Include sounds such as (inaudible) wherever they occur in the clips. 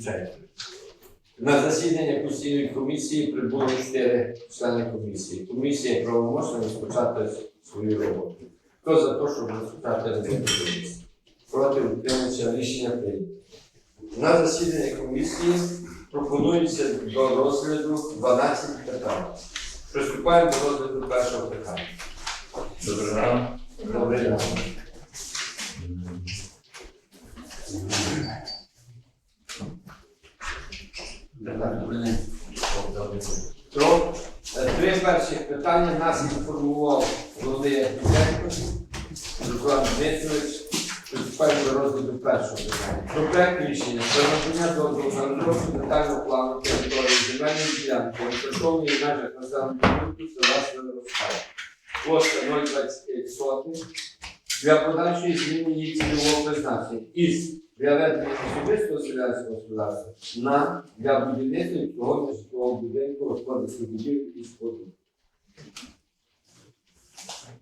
Включайте. На засідання постійної комісії прибуло чотири члени комісії. Комісія правомочна розпочати свою роботу. Хто за те, щоб розпочати роботу комісії? Проти утримується рішення прийнято. На засідання комісії пропонується до розгляду 12 питань. Приступаємо до розгляду першого питання. Добрий ранок. Добрий ранок. Про е, три перших питання нас інформував головний архітектор Руслан Дмитрович. До розгляду першого питання. Про проект рішення про надання дозволу на розробку детального плану території земельної ділянки, розташованої в межах населеного пункту села Североскал. Площа 0,25 сотих для подальшої зміни її цільового призначення із для ведення особистого селянського господарства на для будівництва і обслуговування житлового будинку господарських будівель і споруд.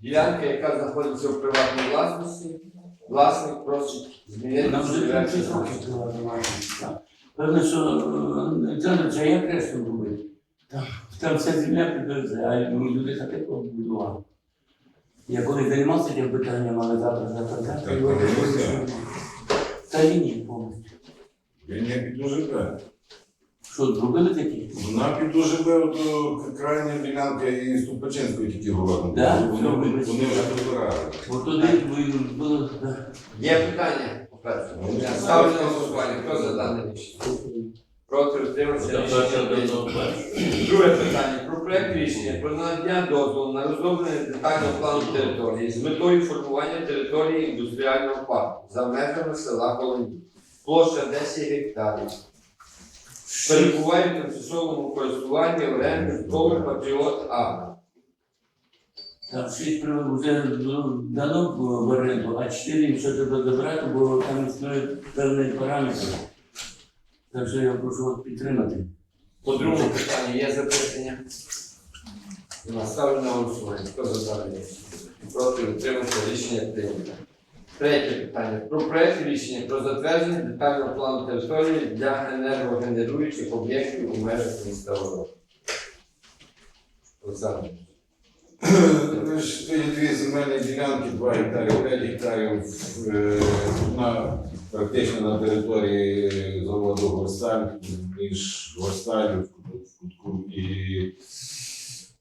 Ділянка, яка знаходиться в приватній власності, власник просить змінити Нам вже цільове 6 років призначення. була домашня. Певно, що е, це це як решту робити. Там вся земля підвезе, а ну, люди хати побудували. Я коли займався тим питанням, але завтра завтра завтра Так, його не так. Та лінії повністю. Він не під УЖБ. Що, зробили такі? Вона під УЖБ, то крайня білянка і Ступаченської тільки говоримо. Да? Вони, вони вже прибирали. Бо туди ви- було. да. Є питання? По-перше, ставлю на голосування. Хто за дане рішення? Проти утримався рішення прийнято. Друге питання про проект рішення про надання дозволу на розроблення детального плану території з метою формування території індустріального парку за межами села Голоні. Площа 10 гектарів. Перебуває в тимчасовому користуванні оренди ТОВ Патріот А. Там шість привод вже дано в оренду, а чотири якщо треба забрати, бо там існує певний параметр. Так що я прошу вас підтримати. По другому питанню є запитання. Нема. Ставлю на голосування. Хто за дане рішення? Проти утримався рішення прийнято. Третє питання. Про проект рішення про затвердження детального плану території для енергогенеруючих об'єктів у межах міста Ворог. Олександр. Дві земельні ділянки, 2 гектари, 5 гектарів, е, одна практично на території заводу Горсталь, між Горсталю в Кутку і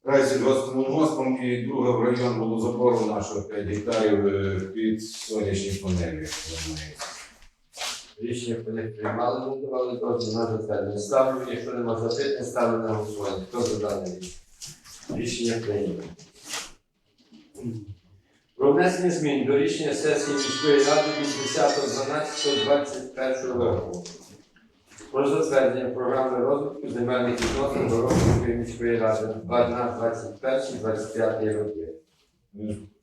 Райсільгоспом, і друга в район було забору нашого 5 гектарів е, під сонячні панелі. Рішення по них приймали, не давали дозвіл на затвердження. Ставлю, якщо нема запитань, ставлю на голосування. Хто за дане рішення? Рішення прийнято. Про внесення змін до рішення сесії міської ради від 10.12.21 року. Про затвердження програми розвитку земельних відносин до розвитку міської ради на 21-25 роки.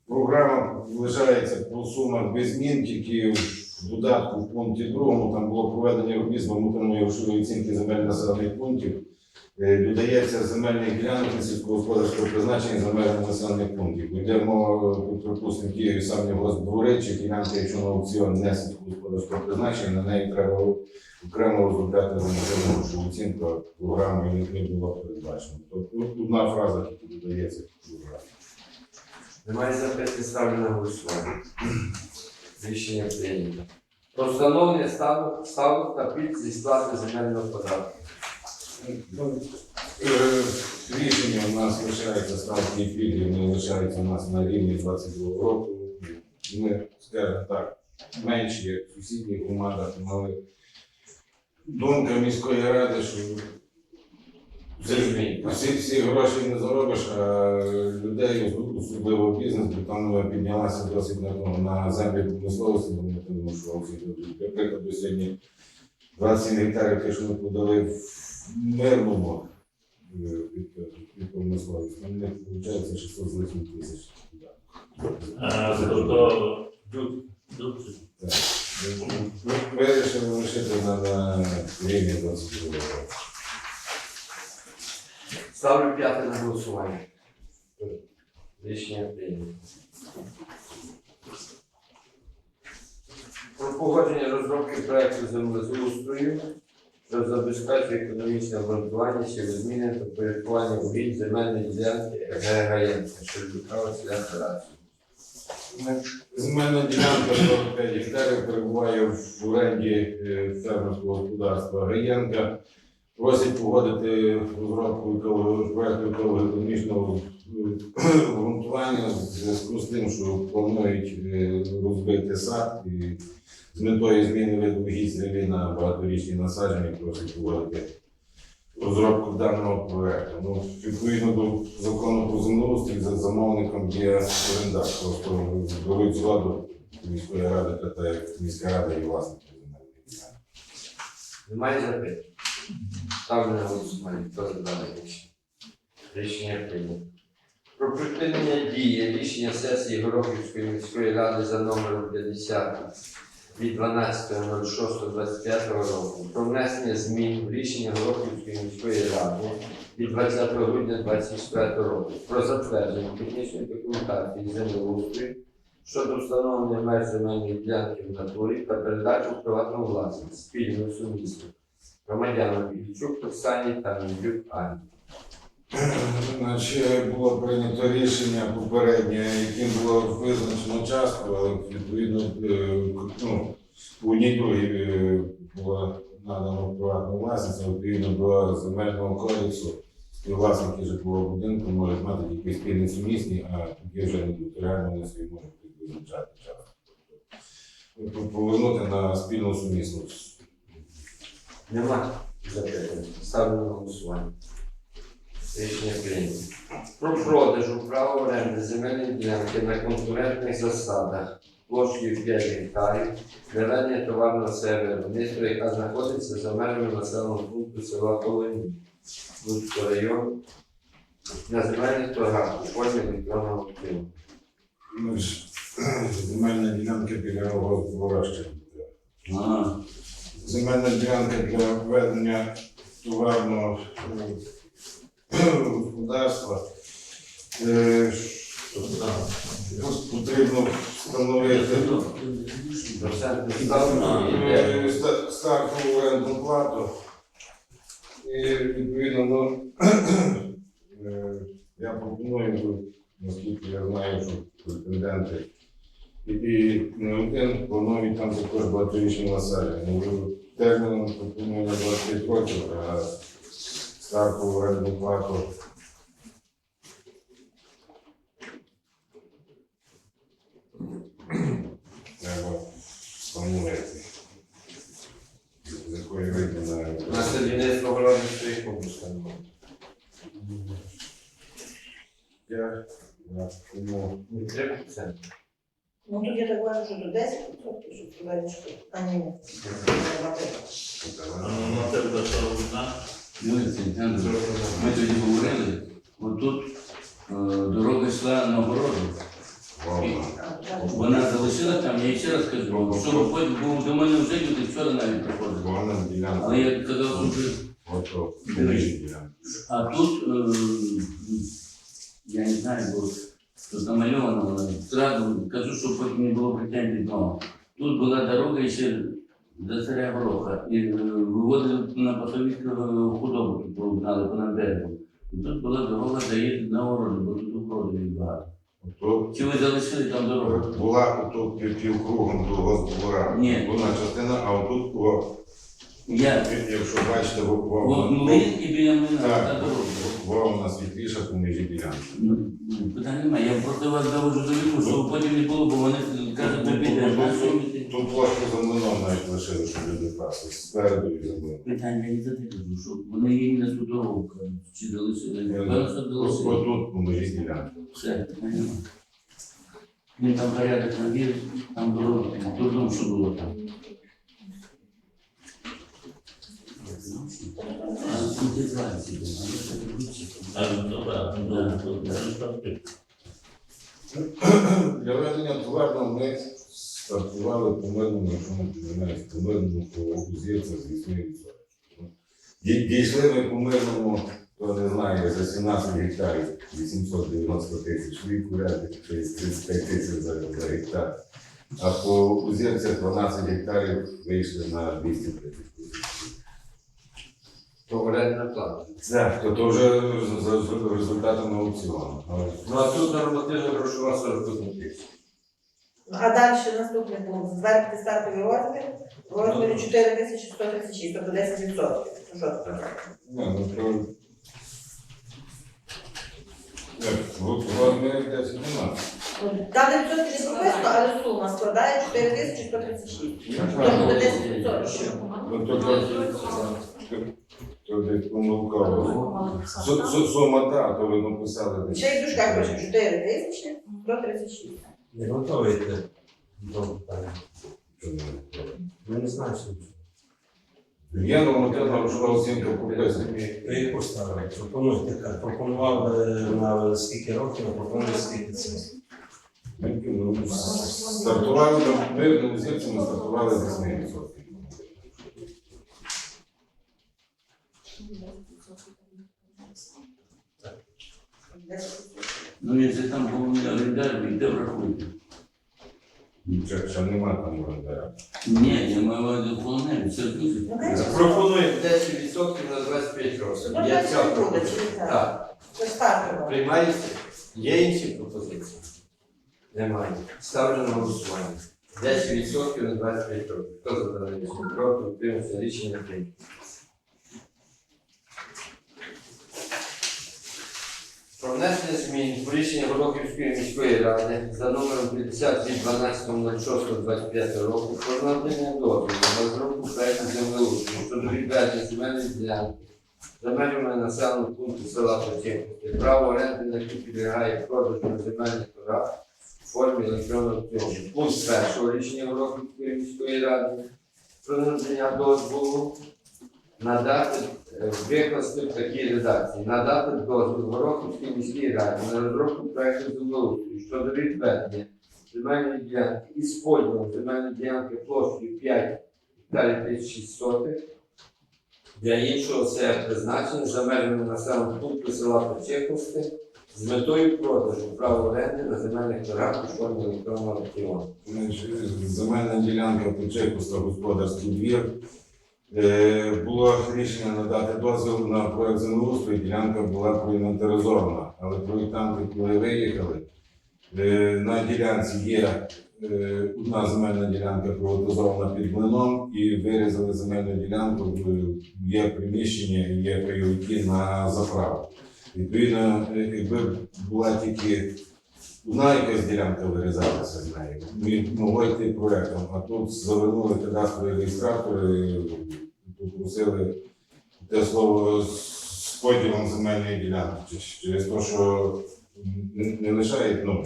Програма лишається по сумах без змін, тільки в додатку в пункті другому там було проведення робіт з грошової оцінки земель населених пунктів. Е, Додається земельних ділянок сільськогосподарського призначення за межами населених пунктів. Йде мова, тут, припустимо, Києві сам його двори чи ділянка, якщо на аукціон не сільськогосподарського призначення, на неї треба окремо розробляти за населену грошову оцінку, а не- було передбачено. Тобто ну, одна фраза тільки додається програмі. Немає запитань, ставлю на голосування. Рішення прийнято. Про встановлення ставок та пільг зі сплати земельного податку. Е, Рішення у нас лишається ставки пільги, вони лишаються у нас на рівні 22 року. Ми, скажімо так, менші, як в сусідніх громадах, але думка міської ради, що всі, всі, гроші не заробиш, а людей, особливо бізнес, там піднялася досить ну, на землі промисловості, тому, що тут, сьогодні 27 гектарів, те, що ми подали в мирному е, від, від промисловості, там виходить 600 з лишнім тисяч. А, тобто Так. Ми вирішили лишити на, на рівні 22 року. ставлю п'яте на голосування. Рішення прийнято. Про погодження розробки проекту землеустрою що забезпечує економічне обґрунтування чи зміни та порядкування угідь земельної ділянки ГГН, що відбувалося для операції. Земельна ділянка 45 гектарів перебуває в оренді е, фермерського господарства Гаєнка. Просить погодити розробку еколого- проекту екологічного ґрунтування в зв'язку з тим, що планують е, розбити сад з метою зміни виду гість на багаторічні насадження просить погодити розробку даного проекту. Ну, відповідно до закону про землеустрій за замовником є орендар. Просто беруть згоду міської ради, та міська рада і власник. Немає запитань? Ставлю на голосування. Хто за дане рішення? Рішення прийнято. Про припинення дії рішення сесії Горохівської міської ради за номером 50 від 12.06.25 року про внесення змін в рішення Горохівської міської ради від 20 грудня 2024 року про затвердження технічної документації землеустрою щодо встановлення меж земельної ділянки в натурі та передачу в приватну власність спільно сумісно громадянам Ільчук Оксані та Міндюк Ані. Значить, було прийнято рішення попереднє, яким було визначено частку, але відповідно е, ну, у другій е, було надано приватну власність, відповідно до земельного кодексу. І власники житлового будинку можуть мати тільки спільні сумісні, а тоді вже не територіально вони собі можуть визначати частку. Тобто повернути на спільну сумісну. Нема запитань. Ставлю на голосування. Рішення прийнято. Про продажу права оренди земельної ділянки на конкурентних засадах площею 5 гектарів для ведення товарного виробництва, яка знаходиться за межами населеного пункту села Колоні, Луцького району, на земельних торгах у формі електронного аукціону. Ну, ж, (clears throat) Земельна ділянка біля. А, Земельна ділянка для ведення товарного е, господарства. Е, Потрібно встановити е, ста- стартову орендну плату. І відповідно, ну, (clears throat) е, я пропоную, наскільки я знаю, що претенденти і, не один планують там також багаторічні насадження. Ну, Терміном пропоную на 25 років, а стартову орендну плату треба встановити. З якої вийде на На садівництво городництва і побуту. я, я тому Не 3%. Ну тут я так бачу, що до 10%, що Філарічко. А ні, ні. Ну, на тебе за що одна? Дивіться, Олександр, ми тоді говорили, отут е, дорога йшла на городу. Вона залишила там, я їй ще раз кажу, що виходить, бо до мене вже люди вчора навіть приходили. Ділянка. Але я казав, що вже Ото нижня ділянка. А тут, е, я не знаю, бо тут намальовано, але зразу кажу, що потім не було претензій знову. Тут була дорога і ще до царя Гороха. І е, виводили на пасовіську худобу, тут погнали по над. І тут була дорога заїзд на городи, бо тут угороди багато. Ото Чи ви залишили там дорогу? була ото півкругом до госдвора. Ні. Одна частина, а отут, о, Я якщо бачите, в вовна, млин і біля Так. та дорога. вовна світліша по межі ділянки. Ну, питань немає. Я просто вас доводжу до відома, щоб потім не було, бо вони кажуть, ми підемо. на що ми ти- Тут площу за млином навіть лишили, щоб люди пасли. Спереду і за млином. Питання не за те кажу, що вони їм не ту дорогу кажуть, чи залишили. Певно, що залишили. Отут по межі ділянки. Все, немає. Він там порядок навів, там було, трудно, що було там. А, інтеграція була, але це виключно. А, ну, добре, ну, ну, ну, там ти. Для ведення товарного ми стартували по мирному, помиляюсь, по мирному, по узірця з 8%. Дійшли ми по мирному, хто не знає, за 17 гектарів 890 тисяч, віку ряди 35 тисяч за, за гектар. А по узірцях 12 гектарів вийшли на 230 тисяч. То орендна плата. Так, то, то вже за, за результатами аукціону. Ну а тут нормативна грошова 41 тисяч. А далі наступний пункт. Звернути стартовий розмір в розмірі 4136, тобто 10%. Ну, Що це? Ні, ну то. Як, в розмірі 10 нема. Ну, Там 900 не прописано, але сума складає 4136. Тобто буде 10%. Ну то то, то, то десь помилка. Су- су- Сума та, то ви написали десь. Ще й в дужках пише 4136. Не готовий йти до питання. Ми не знаємо, що Є нормативна грошова оцінка прописана. ви їх поставили. Пропонуйте, так. пропонував е, на скільки років, а пропонує скільки це. Ну, Стартували там, ми організації стартували з 8%. Ну, якщо там головний орендар, йде врахуйте. Ще, ще нема там орендара. Ні, я маю увазі головне, це дуже. Ну, конечно. Пропонуємо 10% на 25 років. Ну, Є це буде, так? Так. Це стартово. Приймається? Є інші пропозиції? Немає. Ставлю на голосування. 10% на 25 років. Хто за дане рішення? Проти, утримався, рішення прийнято. Про внесення змін по рішенню Горохівської міської ради за номером 50 від 12.06.25 року про надання дозволу на розробку проекту землеустрою щодо відведення земельної ділянки за населеного пункту села Починки. Право оренди на яку підлягає продажу земельних торгах в формі електронного аукціону. Пункт першого рішення Горохівської міської ради про надання дозволу надати е, викласти в такій редакції, надати дозвіл Горохівській міській раді на розробку проекту землеустрою щодо відведення земельної ділянки із поділом земельної ділянки площею 5 гектарів 36 сотих для іншого це призначення за межами населеного пункту села Почековське з метою продажу права оренди на земельних торгах у формі електронного аукціону. Земельна ділянка Почекуста, господарський двір. Е, Було рішення надати дозвіл на проект землеустрою, ділянка була проінвентаризована, але проєктанти, коли виїхали, е, на ділянці є е, одна земельна ділянка приватизована під млином і вирізали земельну ділянку, є приміщення, є пайовики на заправку. Відповідно, якби була тільки одна якась ділянка вирізалася з ми могли йти проектом, а тут завернули кадастрові реєстратори, і попросили те слово з поділом земельної ділянки, через те, що не, лишають ну,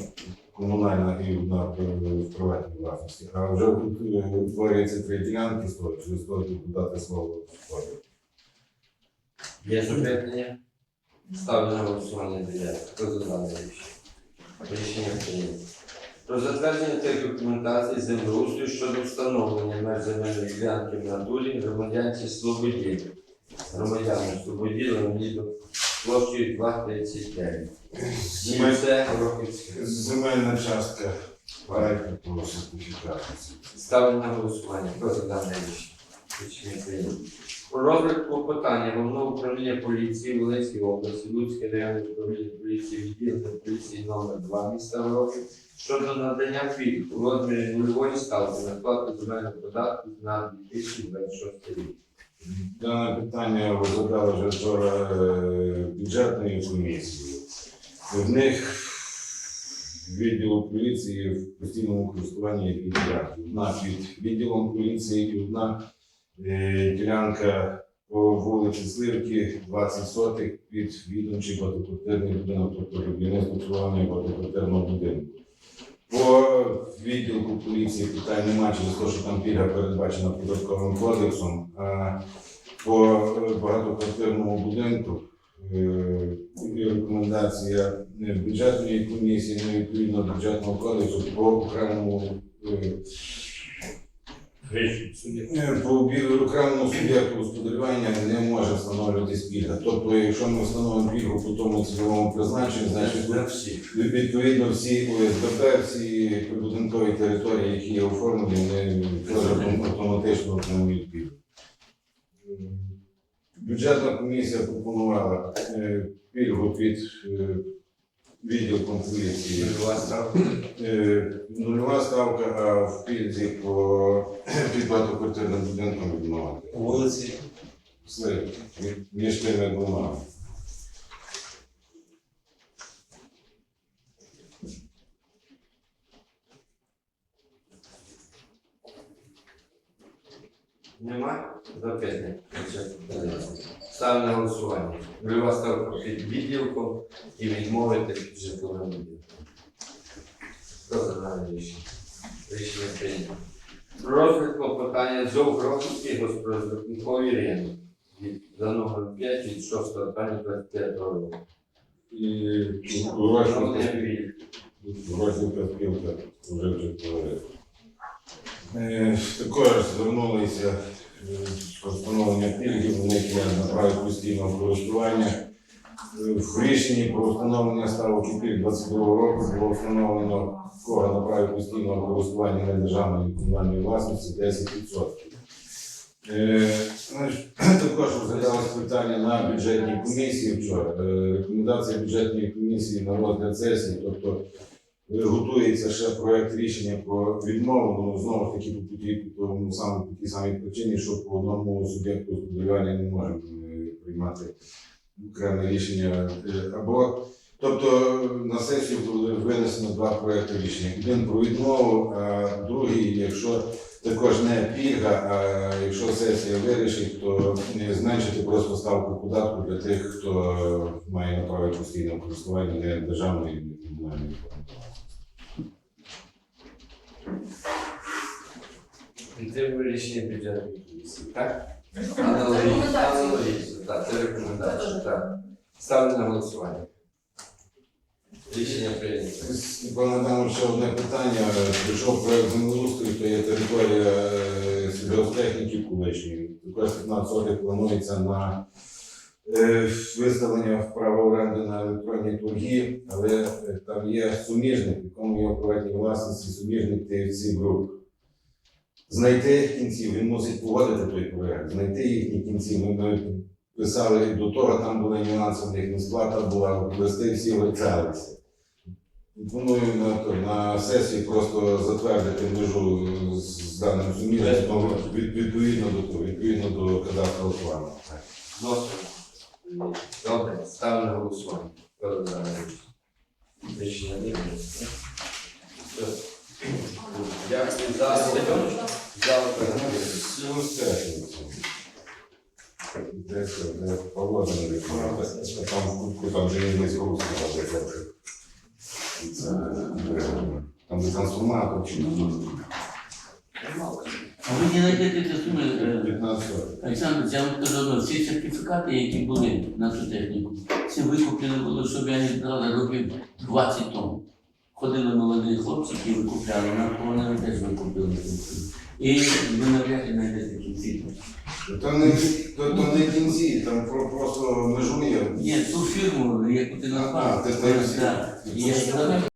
комунальна і одна в- приватній власності, а вже утворюється три ділянки, з того, через то дати слово поділ. Є запитання? Ставлю на голосування дев'яте. Хто за рішення? Рішення прийнято. Про затвердження тих документацій землеустрою щодо встановлення меж земельної ділянки в натурі громадянці Слободі. Громадянам Слободі Леоніду площею 2,39. І це Земельна частка проекту по сертифікації. Ставлю на голосування. За дане рішення? Про розгляд клопотання Головного управління поліції Волинської області, Луцьке районне управління поліції відділення поліції номер 2 міста Горохів щодо надання пільг у розмірі нульової ставки на сплату земельних податків на 2026 рік. Дане питання розглядали вже вчора е, бюджетної комісії. В них відділу поліції в постійному користуванні є дві ділянки. Одна під відділом поліції і одна е, ділянка по вулиці Сливки, 20 сотих під відомчий багатоквартирний будинок, тобто будівництво будинку. По відділку поліції питань немає через те, що там пільга передбачена податковим кодексом. А по багатоквартирному будинку е, рекомендація бюджетної комісії, ну, відповідно бюджетного кодексу по окремому е, по бі- окремому суб'єкту господарювання не може встановлюватись пільга. Тобто, якщо ми встановимо пільгу по тому цільовому призначенню, значить. Відповідно, всі ОСББ, всі прибудинкові території, які є оформлені, вони автоматично отримують пільгу. Бюджетна комісія пропонувала е, пільгу під Нульова ставка. Е, Нульова ставка, а в пільзі по (clears throat) під багатоквартирним будинкам відмовити. Вулиці Все, між тими двома. Нема? Запитання. Ставлю на голосування. Нульова ставка під відділком і відмовити під житловим будинком. Хто за дане рішення? Рішення прийнято. Клопотання ЗОВ Грохівський господарникові від за номером 5 від 6 травня 25 року. І Андрій, Урочна спілка вже вже говорив. Е, Також звернулися встановлення пільгів, є на праві постійного користування. В рішенні про встановлення ставок пільг 22 року було встановлено кого на праві постійного користування на державної комунальної власності 10%. Е, (clears throat) Також розглядалось питання на бюджетній комісії вчора. Е, Рекомендація бюджетної комісії на розгляд сесії, тобто готується ще проект рішення про відмову, ну знову ж таки по тій тому саме по тій самій причині, що по одному суб'єкту господарювання не можемо е, приймати окреме рішення. Е, Або тобто на сесію були винесено два проекти рішення. Один про відмову, а другий, якщо також не пільга, а якщо сесія вирішить, то не зменшити просто ставку податку для тих, хто має на праві постійного користування не державної і не комунальної. підтримує рішення бюджетної комісії, так? Аналогічно, аналогічно, так, це рекомендація, так. Ставлю на голосування. Рішення прийнято. Пане Адамович, ще одне питання. Прийшов проект землеустрою, то є територія е, сільгосптехніки колишньої. Також 15 сотих планується на е, виставлення в право оренди на електронні торги, але е, там є суміжник, в якому є приватній власності суміжник TFC Group. Знайти кінців, він мусить погодити той проект, знайти їхні кінці. Ми, писали до того, там були нюанси, в них несплата була, листи всі вицялися. Пропоную на, на сесії просто затвердити межу з, даним суміжником від, відповідно до того, відповідно до кадастрового плану. Носимо. Добре, ставлю на голосування. Хто за дане рішення? Рішення не прийнято. Дякую за за оперативність. Силу стеження. Де це, Павло виконав, там в кутку, там же є десь. Це, е, Там де трансформатор чи А ви не знайдете ці суми, е, 15 років. Олександр, я вам кажу, одно, всі сертифікати, які були на цю техніку, всі викуплені були, щоб я не збирали років 20 тому. Ходили молоді хлопці, які викупляли, на вони теж викупили. І ви навряд чи знайдете кінці. То не, то, то не кінці, там про- просто межує. Ні, ту фірму, яку ти назвав, А, ти знаєш, так. 也是